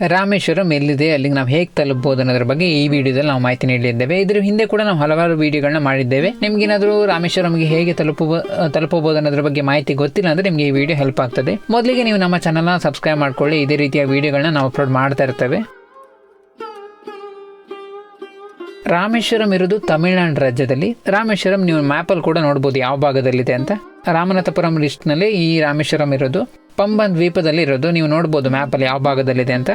ರಾಮೇಶ್ವರಂ ಎಲ್ಲಿದೆ, ಅಲ್ಲಿಗೆ ನಾವು ಹೇಗೆ ತಲುಪಬಹುದು ಅನ್ನೋದ್ರ ಬಗ್ಗೆ ಈ ವಿಡಿಯೋದಲ್ಲಿ ನಾವು ಮಾಹಿತಿ ನೀಡಲಿದ್ದೇವೆ. ಇದ್ರ ಹಿಂದೆ ಕೂಡ ನಾವು ಹಲವಾರು ವಿಡಿಯೋಗಳನ್ನ ಮಾಡಿದ್ದೇವೆ. ನಿಮ್ಗೇನಾದರೂ ರಾಮೇಶ್ವರಂಗೆ ಹೇಗೆ ತಲುಪ ತಲುಪಬಹುದು ಅನ್ನೋದ್ರ ಬಗ್ಗೆ ಮಾಹಿತಿ ಗೊತ್ತಿಲ್ಲ ಅಂದ್ರೆ ನಿಮಗೆ ಈ ವಿಡಿಯೋ ಹೆಲ್ಪ್ ಆಗ್ತದೆ. ಮೊದಲಿಗೆ ನೀವು ನಮ್ಮ ಚಾನಲ್ನ ಸಬ್ಸ್ಕ್ರೈಬ್ ಮಾಡ್ಕೊಳ್ಳಿ. ಇದೇ ರೀತಿಯ ವಿಡಿಯೋಗಳನ್ನ ನಾವು ಅಪ್ಲೋಡ್ ಮಾಡ್ತಾ ಇರ್ತೇವೆ. ರಾಮೇಶ್ವರಂ ಇರೋದು ತಮಿಳುನಾಡು ರಾಜ್ಯದಲ್ಲಿ. ರಾಮೇಶ್ವರಂ ನೀವು ಮ್ಯಾಪಲ್ಲಿ ಕೂಡ ನೋಡ್ಬೋದು ಯಾವ ಭಾಗದಲ್ಲಿದೆ ಅಂತ. ರಾಮನಾಥಪುರಂ ಲಿಸ್ಟ್ನಲ್ಲಿ ಈ ರಾಮೇಶ್ವರಂ ಇರೋದು ಪಂಬನ್ ದ್ವೀಪದಲ್ಲಿ ಇರೋದು ನೀವು ನೋಡ್ಬೋದು ಮ್ಯಾಪಲ್ಲಿ ಯಾವ ಭಾಗದಲ್ಲಿದೆ ಅಂತ.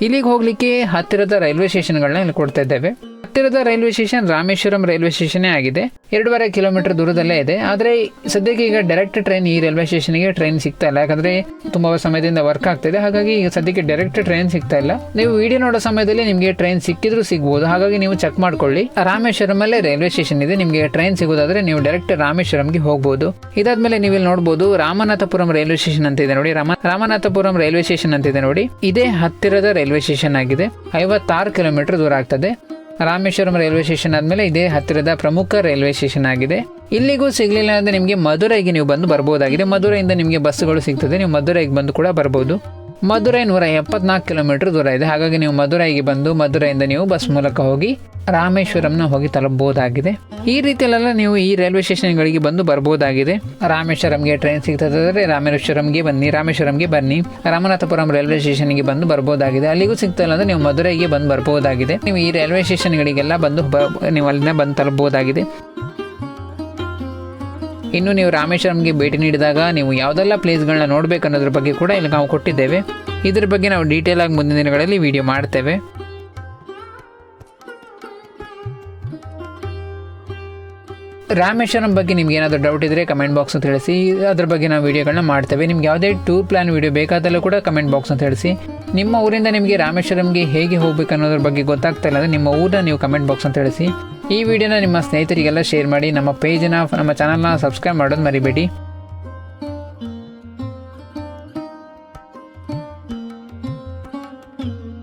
ಇಲ್ಲಿಗೆ ಹೋಗ್ಲಿಕ್ಕೆ ಹತ್ತಿರದ ರೈಲ್ವೆ ಸ್ಟೇಷನ್ಗಳನ್ನ ಇಲ್ಲಿ ಕೊಡ್ತಾ ಇದ್ದೇವೆ. ಹತ್ತಿರದ ರೈಲ್ವೆ ಸ್ಟೇಷನ್ ರಾಮೇಶ್ವರಂ ರೈಲ್ವೆ ಸ್ಟೇಷನ್ನೇ ಆಗಿದೆ. ಎರಡೂವರೆ ಕಿಲೋಮೀಟರ್ ದೂರದಲ್ಲೇ ಇದೆ. ಆದರೆ ಸದ್ಯಕ್ಕೆ ಈಗ ಡೈರೆಕ್ಟ್ ಟ್ರೈನ್ ಈ ರೈಲ್ವೆ ಸ್ಟೇಷನ್ಗೆ ಟ್ರೈನ್ ಸಿಗ್ತಾ ಇಲ್ಲ. ಯಾಕಂದ್ರೆ ತುಂಬಾ ಸಮಯದಿಂದ ವರ್ಕ್ ಆಗ್ತಿದೆ ಹಾಗಾಗಿ ಈಗ ಸದ್ಯಕ್ಕೆ ಡೈರೆಕ್ಟ್ ಟ್ರೈನ್ ಸಿಗ್ತಾ ಇಲ್ಲ. ನೀವು ವಿಡಿಯೋ ನೋಡೋ ಸಮಯದಲ್ಲಿ ನಿಮಗೆ ಟ್ರೈನ್ ಸಿಕ್ಕಿದ್ರು ಸಿಗ್ಬೋದು. ಹಾಗಾಗಿ ನೀವು ಚೆಕ್ ಮಾಡ್ಕೊಳ್ಳಿ. ರಾಮೇಶ್ವರಂ ಅಲ್ಲೇ ರೈಲ್ವೆ ಸ್ಟೇಷನ್ ಇದೆ. ನಿಮಗೆ ಟ್ರೈನ್ ಸಿಗೋದಾದ್ರೆ ನೀವು ಡೈರೆಕ್ಟ್ ರಾಮೇಶ್ವರಂಗೆ ಹೋಗಬಹುದು ಇದಾದ್ಮೇಲೆ ನೀವು ಇಲ್ಲಿ ನೋಡಬಹುದು ರಾಮನಾಥಪುರಂ ರೈಲ್ವೆ ಸ್ಟೇಷನ್ ಅಂತ ಇದೆ ನೋಡಿ. ರಾಮ, ರಾಮನಾಥಪುರಂ ರೈಲ್ವೆ ಸ್ಟೇಷನ್ ಅಂತ ಇದೆ ನೋಡಿ. ಇದೇ ಹತ್ತಿರದ ರೈಲ್ವೆ ಸ್ಟೇಷನ್ ಆಗಿದೆ. ಐವತ್ತಾರು ಕಿಲೋಮೀಟರ್ ದೂರ ಆಗ್ತದೆ. ರಾಮೇಶ್ವರಂ ರೈಲ್ವೆ ಸ್ಟೇಷನ್ ಆದಮೇಲೆ ಇದೇ ಹತ್ತಿರದ ಪ್ರಮುಖ ರೈಲ್ವೆ ಸ್ಟೇಷನ್ ಆಗಿದೆ. ಇಲ್ಲಿಗೂ ಸಿಗಲಿಲ್ಲ ಅಂದರೆ ನಿಮಗೆ ಮಧುರೈಗೆ ನೀವು ಬಂದು ಬರ್ಬೋದಾಗಿದೆ. ಮಧುರೈಯಿಂದ ನಿಮಗೆ ಬಸ್ಸುಗಳು ಸಿಗ್ತದೆ. ನೀವು ಮಧುರೈಗೆ ಬಂದು ಕೂಡ ಬರ್ಬೋದು. ಮಧುರೈ ನೂರ ಎಪ್ಪತ್ನಾಲ್ಕು ಕಿಲೋಮೀಟರ್ ದೂರ ಇದೆ. ಹಾಗಾಗಿ ನೀವು ಮಧುರೈಗೆ ಬಂದು ಮಧುರೈಯಿಂದ ನೀವು ಬಸ್ ಮೂಲಕ ಹೋಗಿ ರಾಮೇಶ್ವರಂನ ಹೋಗಿ ತಲುಪಬಹುದಾಗಿದೆ. ಈ ರೀತಿಯಲ್ಲೆಲ್ಲ ನೀವು ಈ ರೈಲ್ವೆ ಸ್ಟೇಷನ್ಗಳಿಗೆ ಬಂದು ಬರ್ಬೋದಾಗಿದೆ ರಾಮೇಶ್ವರಂಗೆ ಟ್ರೈನ್ ಸಿಗ್ತದಾದ್ರೆ ರಾಮೇಶ್ವರಂಗೆ ಬನ್ನಿ ರಾಮೇಶ್ವರಂಗೆ ಬನ್ನಿ. ರಾಮನಾಥಪುರಂ ರೈಲ್ವೆ ಸ್ಟೇಷನ್ಗೆ ಬಂದು ಬರ್ಬೋದಾಗಿದೆ ಅಲ್ಲಿಗೂ ಸಿಗ್ತಾ ಅಂದ್ರೆ ನೀವು ಮಧುರೈಗೆ ಬಂದು ಬರ್ಬೋದಾಗಿದೆ ನೀವು ಈ ರೈಲ್ವೆ ಸ್ಟೇಷನ್ಗಳಿಗೆಲ್ಲ ಬಂದು ನೀವು ಅಲ್ಲಿಂದ ಬಂದು ತಲುಪಬಹುದಾಗಿದೆ. ಇನ್ನು ನೀವು ರಾಮೇಶ್ವರಂಗೆ ಭೇಟಿ ನೀಡಿದಾಗ ನೀವು ಯಾವುದೆಲ್ಲ ಪ್ಲೇಸ್ಗಳನ್ನ ನೋಡಬೇಕು ಅನ್ನೋದ್ರ ಬಗ್ಗೆ ಕೂಡ ಇಲ್ಲಿ ನಾವು ಕೊಟ್ಟಿದ್ದೇವೆ. ಇದ್ರ ಬಗ್ಗೆ ನಾವು ಡೀಟೇಲ್ ಆಗಿ ಮುಂದಿನ ದಿನಗಳಲ್ಲಿ ವಿಡಿಯೋ ಮಾಡ್ತೇವೆ. ರಾಮೇಶ್ವರಂ ಬಗ್ಗೆ ನಿಮ್ಗೆ ಏನಾದರೂ ಡೌಟ್ ಇದ್ದರೆ ಕಮೆಂಟ್ ಬಾಕ್ಸ್ ಅಂತ ತಿಳಿಸಿ, ಅದ್ರ ಬಗ್ಗೆ ನಾವು ವಿಡಿಯೋಗಳನ್ನ ಮಾಡ್ತೇವೆ. ನಿಮ್ಗೆ ಯಾವುದೇ ಟೂರ್ ಪ್ಲಾನ್ ವಿಡಿಯೋ ಬೇಕಾದಲ್ಲೂ ಕೂಡ ಕಮೆಂಟ್ ಬಾಕ್ಸ್ ಅಂತ ತಿಳಿಸಿ. ನಿಮ್ಮ ಊರಿಂದ ನಿಮಗೆ ರಾಮೇಶ್ವರಂಗೆ ಹೇಗೆ ಹೋಗ್ಬೇಕು ಅನ್ನೋದ್ರ ಬಗ್ಗೆ ಗೊತ್ತಾಗ್ತಾ ಇಲ್ಲ ಅಂದರೆ ನಿಮ್ಮ ಊರನ್ನ ನೀವು ಕಮೆಂಟ್ ಬಾಕ್ಸ್ ಅಂತ ತಿಳಿಸಿ. ಈ ವಿಡಿಯೋನ ನಿಮ್ಮ ಸ್ನೇಹಿತರಿಗೆಲ್ಲ ಶೇರ್ ಮಾಡಿ ನಮ್ಮ ಪೇಜನ್ನ ನಮ್ಮ ಚಾನಲ್ನ ಸಬ್ಸ್ಕ್ರೈಬ್ ಮಾಡೋದು ಮರಿಬೇಡಿ.